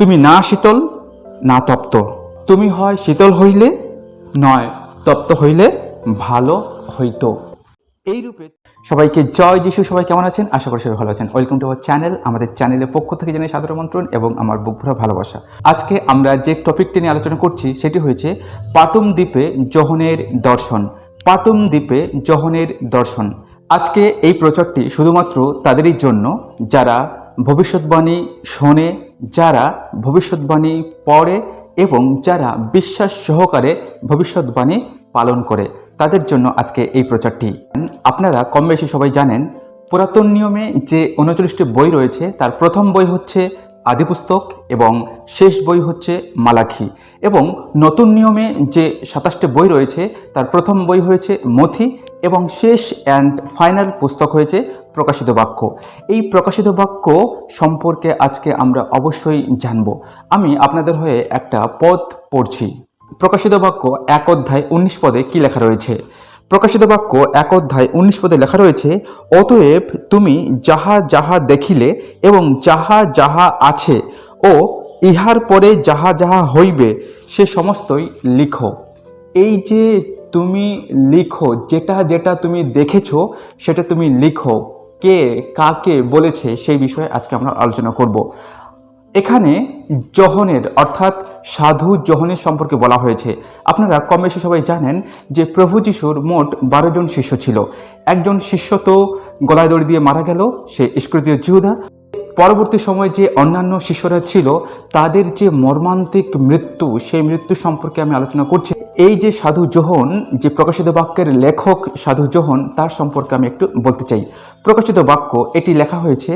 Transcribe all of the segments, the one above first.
তুমি না শীতল, না তপ্ত। তুমি হয় শীতল হইলে নয়, তপ্ত হইলে ভালো হইতো। এই রূপে সবাইকে জয় যিশু। সবাই কেমন আছেন? আশা করি সবাই ভালো আছেন। ওয়েলকাম টু আওয়ার চ্যানেল আমাদের চ্যানেলের পক্ষ থেকে জানাই সাদর আমন্ত্রণ এবং আমার বুক ভরা ভালোবাসা। আজকে আমরা যে টপিকটি নিয়ে আলোচনা করছি, সেটি হয়েছে পাটুম দ্বীপে জহনের দর্শন। পাটুম দ্বীপে জহনের দর্শন। আজকে এই প্রচারটি শুধুমাত্র তাদেরই জন্য, যারা ভবিষ্যৎবাণী শোনে, যারা ভবিষ্যৎবাণী পড়ে এবং যারা বিশ্বাস সহকারে ভবিষ্যৎবাণী পালন করে, তাদের জন্য আজকে এই প্রচারটি। আপনারা কম বেশি সবাই জানেন, পুরাতন নিয়মে যে উনচল্লিশটি বই রয়েছে, তার প্রথম বই হচ্ছে আদিপুস্তক এবং শেষ বই হচ্ছে মালাখি। এবং নতুন নিয়মে যে সাতাশটি বই রয়েছে, তার প্রথম বই হয়েছে মথি এবং শেষ অ্যান্ড ফাইনাল পুস্তক হয়েছে প্রকাশিত বাক্য। এই প্রকাশিত বাক্য সম্পর্কে আজকে আমরা অবশ্যই জানব। আমি আপনাদের হয়ে একটা পদ পড়ছি। প্রকাশিত বাক্য এক অধ্যায় উনিশ পদে কি লেখা রয়েছে? প্রকাশিত বাক্য এক অধ্যায় উনিশ পদে লেখা রয়েছে, অতএব তুমি যাহা যাহা দেখিলে এবং যাহা যাহা আছে ও ইহার পরে যাহা যাহা হইবে, সে সমস্তই লিখো। এই যে তুমি লিখো, যেটা যেটা তুমি দেখেছ, সেটা তুমি লিখো। কে, কাকে বলেছে, সেই বিষয়ে আজকে আমরা আলোচনা করব। এখানে জহনের, অর্থাৎ সাধু জহনের সম্পর্কে বলা হয়েছে। আপনারা কম বেশি সবাই জানেন যে প্রভু যিশুর মোট বারো জন শিষ্য ছিল। একজন শিষ্য তো গলায় দড়ি দিয়ে মারা গেল, সে ইস্কৃতীয় জিহুদা পরবর্তী সময়ে যে অন্যান্য শিষ্যরা ছিল, তাদের যে মর্মান্তিক মৃত্যু, সেই মৃত্যু সম্পর্কে আমি আলোচনা করছি। এই যে সাধু জোহন, যে প্রকাশিত বাক্যের লেখক সাধু জোহন, তার সম্পর্কে আমি একটু বলতে চাই। প্রকাশিত বাক্য, এটি লেখা হয়েছে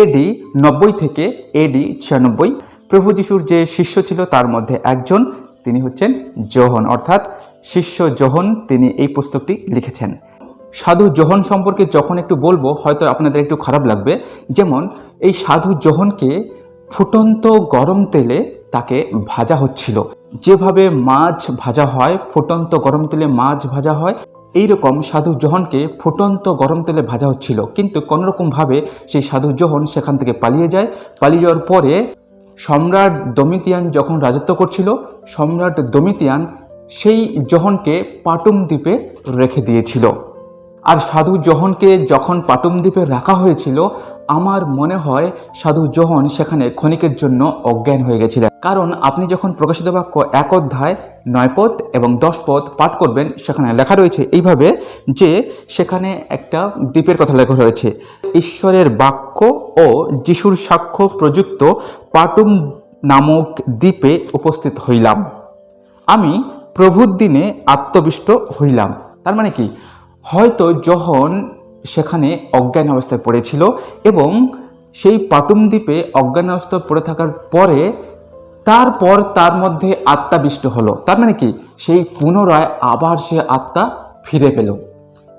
এডি নব্বই থেকে এডি ছিয়ানব্বই। প্রভু যিশুর যে শিষ্য ছিল, তার মধ্যে একজন, তিনি হচ্ছেন জোহন। অর্থাৎ, শিষ্য জোহন, তিনি এই পুস্তকটি লিখেছেন। সাধু জোহন সম্পর্কে যখন একটু বলব, হয়তো আপনাদের একটু খারাপ লাগবে। যেমন, এই সাধু জোহনকে ফুটন্ত গরম তেলে তাকে ভাজা হচ্ছিল। যেভাবে মাছ ভাজা হয়, ফুটন্ত গরম তেলে মাছ ভাজা হয়, এইরকম সাধু জোহনকে ফুটন্ত গরম তেলে ভাজা হচ্ছিল। কিন্তু কোনোরকমভাবে সেই সাধু জোহন সেখান থেকে পালিয়ে যায়। পালিয়ে যাওয়ার পরে সম্রাট দমিতিয়ান যখন রাজত্ব করছিল, সম্রাট দমিতিয়ান সেই জোহনকে পাটুম দ্বীপে রেখে দিয়েছিল। আর সাধু জোহনকে যখন পাটুম দ্বীপে রাখা হয়েছিল, আমার মনে হয় সাধু জোহন সেখানে ক্ষণিকের জন্য অজ্ঞান হয়ে গেছিলেন। কারণ আপনি যখন প্রকাশিত বাক্য এক অধ্যায়, নয় পদ এবং দশ পদ পাঠ করবেন, সেখানে লেখা রয়েছে এইভাবে যে সেখানে একটা দ্বীপের কথা লেখা রয়েছে, ঈশ্বরের বাক্য ও যিশুর সাক্ষ্য প্রযুক্ত পাটুম নামক দ্বীপে উপস্থিত হইলাম। আমি প্রভুর দিনে আত্মবিষ্ট হইলাম। তার মানে কি? হয়তো যখন সেখানে অজ্ঞান অবস্থায় পড়েছিল এবং সেই পাটুম দ্বীপে অজ্ঞান অবস্থায় পড়ে থাকার পরে তারপর তার মধ্যে আত্মাবিষ্ট হলো। তার মানে কি? সেই পুনরায় আবার সে আত্মা ফিরে পেল।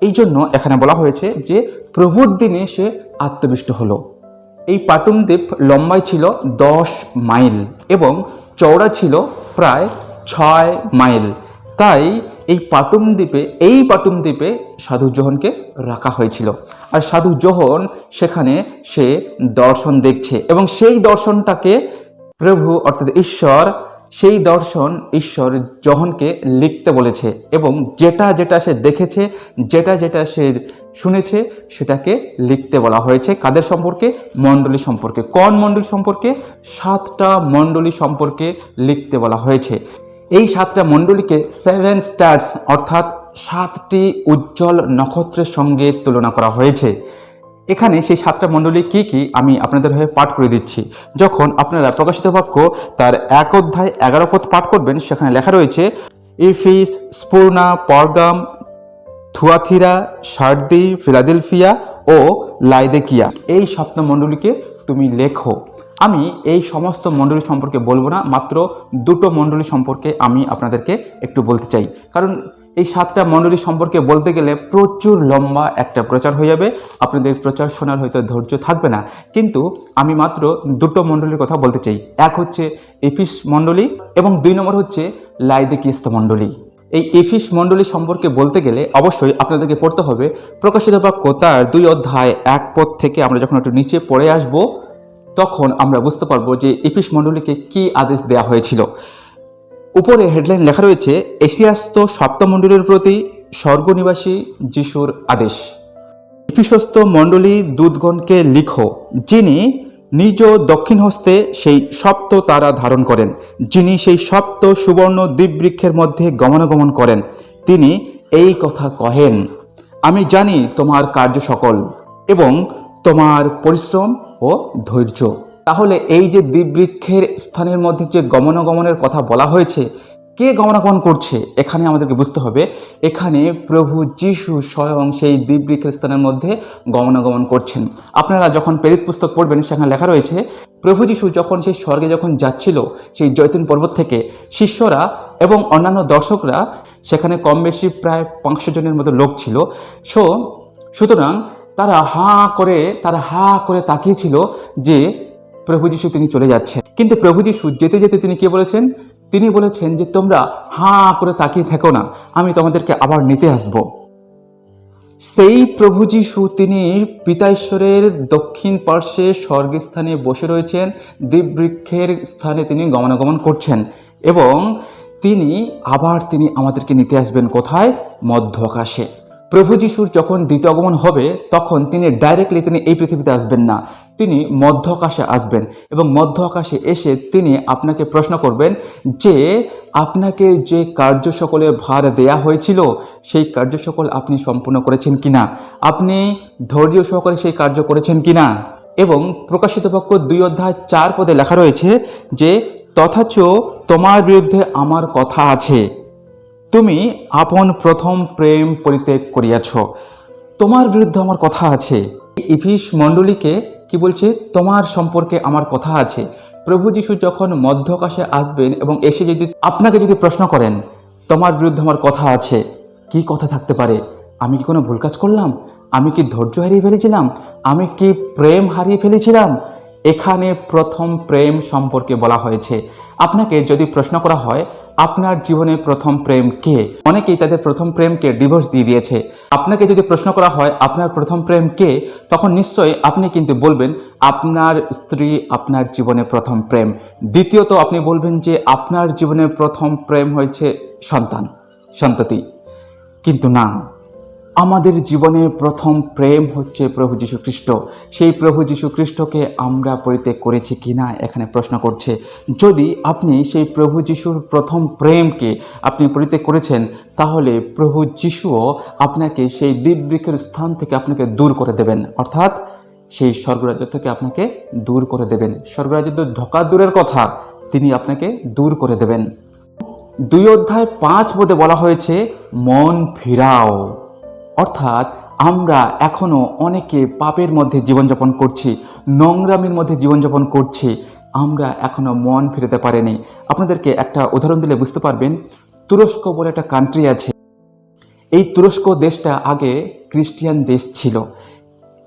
এই জন্য এখানে বলা হয়েছে যে প্রভুর দিনে সে আত্মবিষ্ট হলো। এই পাটুম দ্বীপ লম্বাই ছিল দশ মাইল এবং চওড়া ছিল প্রায় ছয় মাইল। তাই এই পাটুম দ্বীপে, এই পাটুম দ্বীপে সাধু জোহনকে রাখা হয়েছিল। আর সাধু জোহন সেখানে সে দর্শন দেখছে এবং সেই দর্শনটাকে প্রভু, অর্থাৎ ঈশ্বর, সেই দর্শন ঈশ্বর জহনকে লিখতে বলেছে এবং যেটা যেটা সে দেখেছে, যেটা যেটা সে শুনেছে, সেটাকে লিখতে বলা হয়েছে। কাদের সম্পর্কে? মণ্ডলী সম্পর্কে। কোন মণ্ডলী সম্পর্কে? সাতটা মণ্ডলী সম্পর্কে লিখতে বলা হয়েছে। এই সাতটা মণ্ডলীকে সেভেন স্টার্স অর্থাৎ সাতটি উজ্জ্বল নক্ষত্রের সঙ্গে তুলনা করা হয়েছে। এখানে সেই সাতটা মণ্ডলী কি কি আমি আপনাদের হয়ে পাঠ করে দিচ্ছি। যখন আপনারা প্রকাশিত বাক্য তার এক অধ্যায় এগারো পথ পাঠ করবেন, সেখানে লেখা রয়েছে, ইফিস, স্পুর্না, পরগাম, থুয়াথিরা সার্দি ফিলাডেলফিয়া ও লাইদেকিয়া। এই সপ্তমণ্ডলীকে তুমি লেখো। আমি এই সমস্ত মণ্ডলী সম্পর্কে বলব না, মাত্র দুটো মণ্ডলী সম্পর্কে আমি আপনাদেরকে একটু বলতে চাই। কারণ এই সাতটা মণ্ডলী সম্পর্কে বলতে গেলে প্রচুর লম্বা একটা প্রচার হয়ে যাবে। আপনাদের প্রচার শোনার হয়তো ধৈর্য থাকবে না। কিন্তু আমি মাত্র দুটো মণ্ডলীর কথা বলতে চাই। এক হচ্ছে এপিস মণ্ডলী এবং দুই নম্বর হচ্ছে লাইদেকিস্ত মণ্ডলী এই এফিস মণ্ডলী সম্পর্কে বলতে গেলে অবশ্যই আপনাদেরকে পড়তে হবে প্রকাশিত বা তার দুই অধ্যায় এক পথ থেকে আমরা যখন একটু নিচে পড়ে আসব তখন আমরা বুঝতে পারব যে ইপিস মণ্ডলীকে কি আদেশ দেওয়া হয়েছিল। উপরে হেডলাইন লেখা রয়েছে এশিয়াস্ত সপ্তমণ্ডলীর প্রতি স্বর্গনিবাসী যিশুর আদেশ। ইফিসস্ত মণ্ডলী দূতগণকে লিখো, যিনি নিজ দক্ষিণ হস্তে সেই সপ্ত তারা ধারণ করেন, যিনি সেই সপ্ত সুবর্ণ দ্বীপবৃক্ষের মধ্যে গমনাগমন করেন, তিনি এই কথা কহেন, আমি জানি তোমার কার্য সকল এবং তোমার পরিশ্রম ও ধৈর্য। তাহলে এই যে দ্বীপবৃক্ষের স্থানের মধ্যে যে গমনাগমনের কথা বলা হয়েছে, কে গমনাগমন করছে, এখানে আমাদেরকে বুঝতে হবে। এখানে প্রভু যিশু স্বয়ং সেই দ্বীপবৃক্ষের স্থানের মধ্যে গমনাগমন করছেন। আপনারা যখন প্রেরিত পুস্তক পড়বেন, সেখানে লেখা রয়েছে, প্রভু যিশু যখন সেই স্বর্গে যখন যাচ্ছিল, সেই জৈতুন পর্বত থেকে, শিষ্যরা এবং অন্যান্য দর্শকরা, সেখানে কম বেশি প্রায় পাঁচশো জনের মতো লোক ছিল। সো, সুতরাং তারা হা করে, তারা হা করে তাকিয়েছিল যে প্রভু যিশু তিনি চলে যাচ্ছেন। কিন্তু প্রভু যিশু যেতে যেতে তিনি কে বলেছেন? তিনি বলেছেন যে, তোমরা হা করে তাকিয়ে থেকো না, আমি তোমাদেরকে আবার নিতে আসব। সেই প্রভু যিশু তিনি পিতা ঈশ্বরের দক্ষিণ পার্শ্বে স্বর্গস্থানে বসে রয়েছেন দ্বীপবৃক্ষের স্থানে তিনি গমনাগমন করছেন এবং তিনি আবার তিনি আমাদেরকে নিতে আসবেন কোথায়? মধ্য আকাশে। প্রভু যিশুর যখন দ্বিতীয় আগমন হবে, তখন তিনি ডাইরেক্টলি তিনি এই পৃথিবীতে আসবেন না। তিনি মধ্য আকাশে আসবেন এবং মধ্য আকাশে এসে তিনি আপনাকে প্রশ্ন করবেন যে, আপনাকে যে কার্য সকলে ভার দেয়া হয়েছিল, সেই কার্য সকল আপনি সম্পূর্ণ করেছেন কিনা? আপনি ধৈর্য সহকারে সেই কার্য করেছেন কিনা? এবং প্রকাশিত পক্ষ দুই অধ্যায় চার পদে লেখা রয়েছে যে তথাচ তোমার বিরুদ্ধে আমার কথা আছে। তুমি আপন প্রথম প্রেম পরিত্যাগ করিয়াছ। তোমার বিরুদ্ধে আমার কথা আছে। ইফিস মণ্ডলীকে কি বলছে? তোমার সম্পর্কে আমার কথা আছে। প্রভু যিশু যখন মধ্যকাশে আসবেন এবং এসে যদি আপনাকে যদি প্রশ্ন করেন, তোমার বিরুদ্ধে আমার কথা আছে, কি কথা থাকতে পারে? আমি কি কোনো ভুল কাজ করলাম? আমি কি ধৈর্য হারিয়ে ফেলেছিলাম? আমি কি প্রেম হারিয়ে ফেলেছিলাম? এখানে প্রথম প্রেম সম্পর্কে বলা হয়েছে। আপনাকে যদি প্রশ্ন করা হয় আপনার জীবনে প্রথম প্রেম কে? অনেকেই তাদের প্রথম প্রেমকে ডিভোর্স দিয়ে দিয়েছে। আপনাকে যদি প্রশ্ন করা হয়, আপনার প্রথম প্রেম কে? তখন নিশ্চয়ই আপনি কিন্তু বলবেন, আপনার স্ত্রী আপনার জীবনে প্রথম প্রেম। দ্বিতীয়ত আপনি বলবেন যে, আপনার জীবনে প্রথম প্রেম হয়েছে সন্তান, সন্ততি। কিন্তু না। আমাদের জীবনে প্রথম প্রেম হচ্ছে প্রভু যীশু খ্রিস্ট সেই প্রভু যীশু খ্রিস্টকে আমরা পরিত্যাগ করেছি কিনা এখানে প্রশ্ন করছে। যদি আপনি সেই প্রভু যিশুর প্রথম প্রেমকে আপনি পরিত্যাগ করেছেন, তাহলে প্রভু যিশুও আপনাকে সেই দিব্যৃক্ষের স্থান থেকে আপনাকে দূর করে দেবেন। অর্থাৎ সেই স্বর্গরাজ্য থেকে আপনাকে দূর করে দেবেন। স্বর্গরাজ্য তো ঢোকা দূরের কথা, তিনি আপনাকে দূর করে দেবেন। দুই অধ্যায় পাঁচ পদে বলা হয়েছে, মন ফিরাও। অর্থাৎ আমরা এখনও অনেকে পাপের মধ্যে জীবনযাপন করছি, নোংরামির মধ্যে জীবনযাপন করছি, আমরা এখনও মন ফিরতে পারিনি। আপনাদেরকে একটা উদাহরণ দিলে বুঝতে পারবেন, তুরস্ক বলে একটা কান্ট্রি আছে। এই তুরস্ক দেশটা আগে খ্রিস্টিয়ান দেশ ছিল।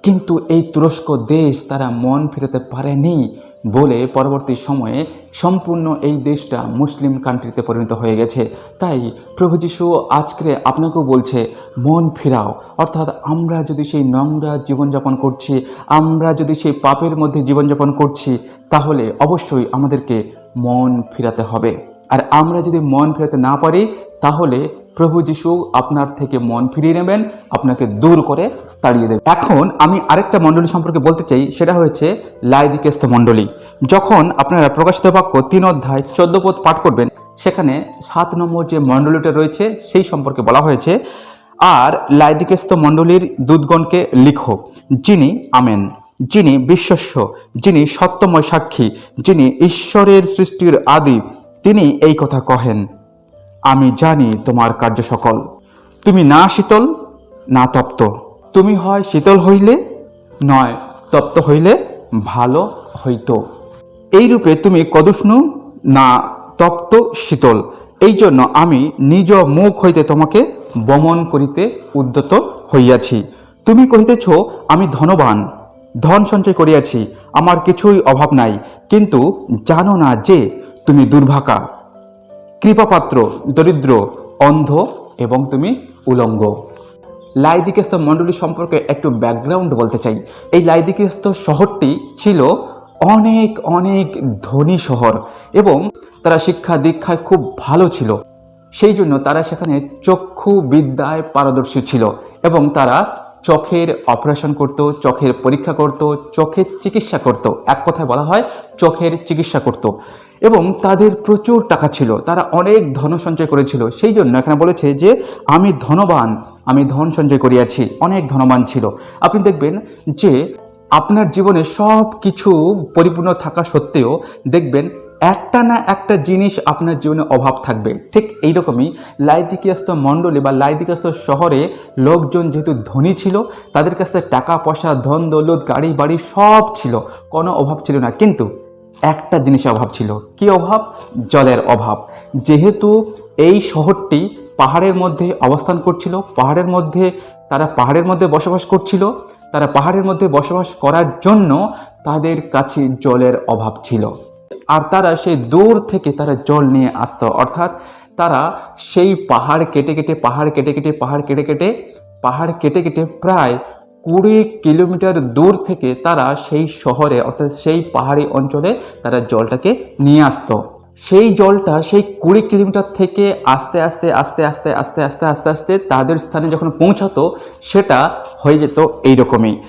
কিন্তু এই তুরস্ক দেশ তারা মন ফেরাতে পারেনি। বলে পরবর্তী সময়ে সম্পূর্ণ এই দেশটা মুসলিম কান্ট্রিতে পরিণত হয়ে গেছে। তাই প্রভু যিশু আজকে আপনাকেও বলছে, মন ফেরাও। অর্থাৎ আমরা যদি সেই নোংরা জীবনযাপন করছি, আমরা যদি সেই পাপের মধ্যে জীবনযাপন করছি, তাহলে অবশ্যই আমাদেরকে মন ফেরাতে হবে। আর আমরা যদি মন ফেরাতে না পারি, তাহলে প্রভু যিশু আপনার থেকে মন ফিরিয়ে নেবেন, আপনাকে দূর করে তাড়িয়ে দেবেন। এখন আমি আরেকটা মণ্ডলী সম্পর্কে বলতে চাই, সেটা হয়েছে লাইদিকেস্ত মণ্ডলী। যখন আপনারা প্রকাশিত বাক্য তিন অধ্যায় চোদ্দ পদ পাঠ করবেন, সেখানে সাত নম্বর যে মণ্ডলীটা রয়েছে, সেই সম্পর্কে বলা হয়েছে, আর লাইদিকেস্ত মণ্ডলীর দুধগণকে লিখো, যিনি, আমেন, যিনি বিশ্বস্য যিনি সত্যময় সাক্ষী, যিনি ঈশ্বরের সৃষ্টির আদি, তিনি এই কথা কহেন, আমি জানি তোমার কার্য সকল, তুমি না শীতল, না তপ্ত, তুমি হয় শীতল হইলে, নয় তপ্ত হইলে ভালো হইত। এই রূপে তুমি কদুষ্ণু না তপ্ত শীতল। এই জন্য আমি নিজ মুখ হইতে তোমাকে বমন করিতে উদ্যত হইয়াছি। তুমি কহিতেছ, আমি ধনবান, ধন সঞ্চয় করিয়াছি, আমার কিছুই অভাব নাই। কিন্তু জানো না যে তুমি দুর্ভাকা, কৃপাপাত্র, দরিদ্র, অন্ধ এবং তুমি উলঙ্গ। লাইদিকেস্ত মণ্ডলী সম্পর্কে একটু ব্যাকগ্রাউন্ড বলতে চাই। এই লাইদিকেস্ত শহরটি ছিল অনেক অনেক ধনী শহর এবং তারা শিক্ষা দীক্ষায় খুব ভালো ছিল। সেই জন্য তারা সেখানে চক্ষু বিদ্যায় পারদর্শী ছিল এবং তারা চোখের অপারেশন করত, চোখের পরীক্ষা করত, চোখের চিকিৎসা করত। এক কথায় বলা হয় চোখের চিকিৎসা করত এবং তাদের প্রচুর টাকা ছিল। তারা অনেক ধন সঞ্চয় করেছিল। সেই জন্য এখানে বলেছে যে, আমি ধনবান, আমি ধন সঞ্চয় করিয়াছি। অনেক ধনবান ছিল। আপনি দেখবেন যে আপনার জীবনে সব কিছু পরিপূর্ণ থাকা সত্ত্বেও দেখবেন একটা না একটা জিনিস আপনার জীবনে অভাব থাকবে। ঠিক এইরকমই লাইদিকিয়াস্ত মণ্ডলী বা লাইদিকিয়াস্ত শহরে লোকজন যেহেতু ধনী ছিল, তাদের কাছে টাকা, পয়সা, ধন, দৌলত, গাড়ি, বাড়ি সব ছিল। কোনো অভাব ছিল না। কিন্তু একটা জিনিসের অভাব ছিল। কি অভাব? জলের অভাব। যেহেতু এই শহরটি পাহাড়ের মধ্যে অবস্থান করছিল, পাহাড়ের মধ্যে, তারা পাহাড়ের মধ্যে বসবাস করছিল তারা পাহাড়ের মধ্যে বসবাস করার জন্য তাদের কাছে জলের অভাব ছিল। আর তারা সেই দূর থেকে তারা জল নিয়ে আসতো। অর্থাৎ তারা সেই পাহাড় কেটে কেটে, পাহাড় কেটে কেটে, পাহাড় কেটে কেটে, পাহাড় কেটে কেটে প্রায় কুড়ি কিলোমিটার দূর থেকে তারা সেই শহরে, অর্থাৎ সেই পাহাড়ি অঞ্চলে তারা জলটাকে নিয়ে আসতো। সেই জলটা সেই কুড়ি কিলোমিটার থেকে আস্তে আস্তে আস্তে আস্তে আস্তে আস্তে আস্তে আস্তে তাদের স্থানে যখন পৌঁছাতো, সেটা হয়ে যেত এইরকমই।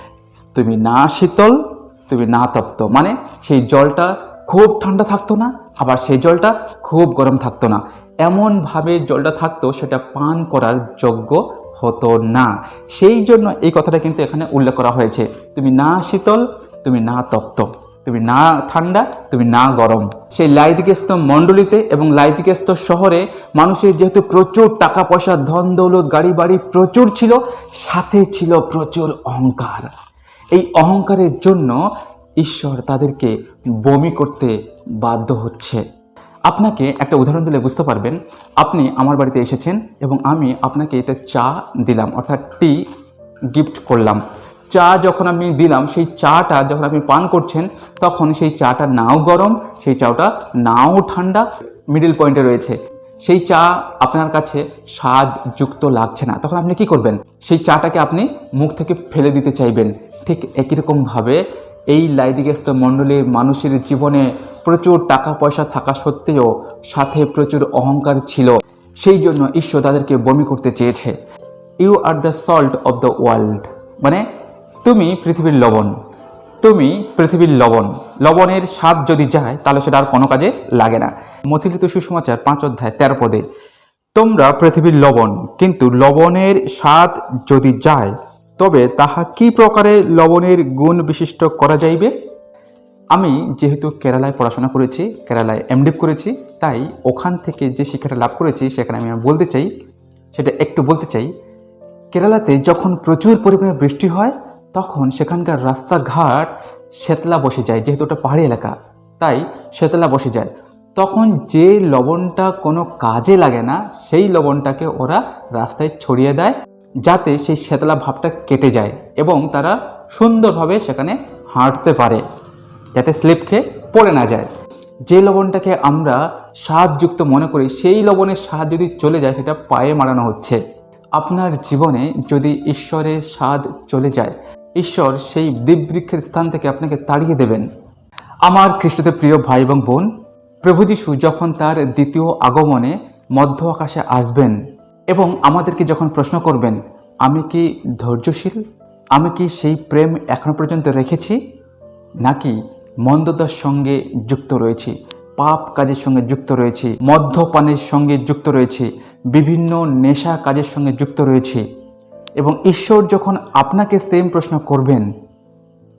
তুমি না শীতল, তুমি না তপ্ত। মানে সেই জলটা খুব ঠান্ডা থাকতো না, আবার সেই জলটা খুব গরম থাকতো না। এমনভাবে জলটা থাকতো, সেটা পান করার যোগ্য হতো না। সেই জন্য এই কথাটা কিন্তু এখানে উল্লেখ করা হয়েছে। তুমি না শীতল, তুমি না তপ্ত। তুমি না ঠান্ডা, তুমি না গরম। সেই লাইদিকেস্ত মণ্ডলীতে এবং লাইদিকেস্ত শহরে মানুষের যেহেতু প্রচুর টাকা পয়সা ধন, দৌলত, গাড়ি বাড়ি প্রচুর ছিল, সাথে ছিল প্রচুর অহংকার। এই অহংকারের জন্য ঈশ্বর তাদেরকে বমি করতে বাধ্য হচ্ছে। আপনাকে একটা উদাহরণ দিলে বুঝতে পারবেন, আপনি আমার বাড়িতে এসেছেন এবং আমি আপনাকে এটা চা দিলাম, অর্থাৎ টি গিফট করলাম। চা যখন আমি দিলাম, সেই চাটা যখন আপনি পান করছেন, তখন সেই চাটা নাও গরম, সেই চাটা নাও ঠান্ডা মিডিল পয়েন্টে রয়েছে। সেই চা আপনার কাছে স্বাদ যুক্ত লাগছে না। তখন আপনি কি করবেন? সেই চাটাকে আপনি মুখ থেকে ফেলে দিতে চাইবেন। ঠিক একই রকমভাবে এই লাইদিগেস্ত মণ্ডলীর মানুষের জীবনে প্রচুর টাকা পয়সা থাকা সত্ত্বেও সাথে প্রচুর অহংকার ছিল। সেই জন্য ঈশ্বর তাদেরকে বমি করতে চেয়েছে। You are the salt of the world মানে তুমি পৃথিবীর লবণ। তুমি পৃথিবীর লবণ। লবণের স্বাদ যদি যায় তাহলে সেটা আর কোনো কাজে লাগে না। মথিলিত সুসমাচার পাঁচ অধ্যায়, তেরো পদে। তোমরা পৃথিবীর লবণ, কিন্তু লবণের স্বাদ যদি যায় তবে তাহা কি প্রকারে লবণের গুণ বিশিষ্ট করা যাইবে? আমি যেহেতু কেরালায় পড়াশোনা করেছি, কেরালায় এমডিপ করেছি, তাই ওখান থেকে যে শিক্ষাটা লাভ করেছি, সেখানে আমি বলতে চাই, সেটা একটু বলতে চাই। কেরালাতে যখন প্রচুর পরিমাণে বৃষ্টি হয় তখন সেখানকার রাস্তাঘাট শেতলা বসে যায়, যেহেতু ওটা পাহাড়ি এলাকা, তাই শেতলা বসে যায়। তখন যে লবণটা কোনো কাজে লাগে না, সেই লবণটাকে ওরা রাস্তায় ছড়িয়ে দেয়, যাতে সেই শেতলা ভাবটা কেটে যায় এবং তারা সুন্দরভাবে সেখানে হাঁটতে পারে, যাতে স্লিপ খেয়ে পড়ে না যায়। যে লবণটাকে আমরা স্বাদযুক্ত মনে করি, সেই লবণের স্বাদ যদি চলে যায়, সেটা পায়ে মারানো হচ্ছে। আপনার জীবনে যদি ঈশ্বরের স্বাদ চলে যায় ঈশ্বর সেই দ্বীপবৃক্ষের স্থান থেকে আপনাকে তাড়িয়ে দেবেন। আমার খ্রিস্টতে প্রিয় ভাই এবং বোন, প্রভু যিশু যখন তার দ্বিতীয় আগমনে মধ্য আকাশে আসবেন এবং আমাদেরকে যখন প্রশ্ন করবেন, আমি কি ধৈর্যশীল? আমি কি সেই প্রেম এখনও পর্যন্ত রেখেছি? নাকি মন্দতার সঙ্গে যুক্ত রয়েছি, পাপ কাজের সঙ্গে যুক্ত রয়েছি, মদ্যপানের সঙ্গে যুক্ত রয়েছি, বিভিন্ন নেশা কাজের সঙ্গে যুক্ত রয়েছি? এবং ঈশ্বর যখন আপনাকে সেম প্রশ্ন করবেন,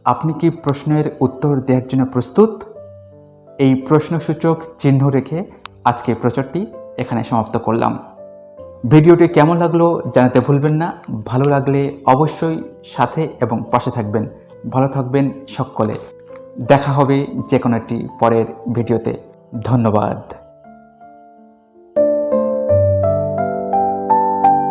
আপনি কি প্রশ্নের উত্তর দেওয়ার জন্য প্রস্তুত? এই প্রশ্নসূচক চিহ্ন রেখে আজকে প্রচারটি এখানে সমাপ্ত করলাম। ভিডিওটি কেমন লাগল জানাতে ভুলবেন না। ভালো লাগলে অবশ্যই সাথে এবং পাশে থাকবেন। ভালো থাকবেন সকলে। দেখা হবে যে কোনো একটি পরের ভিডিওতে। ধন্যবাদ।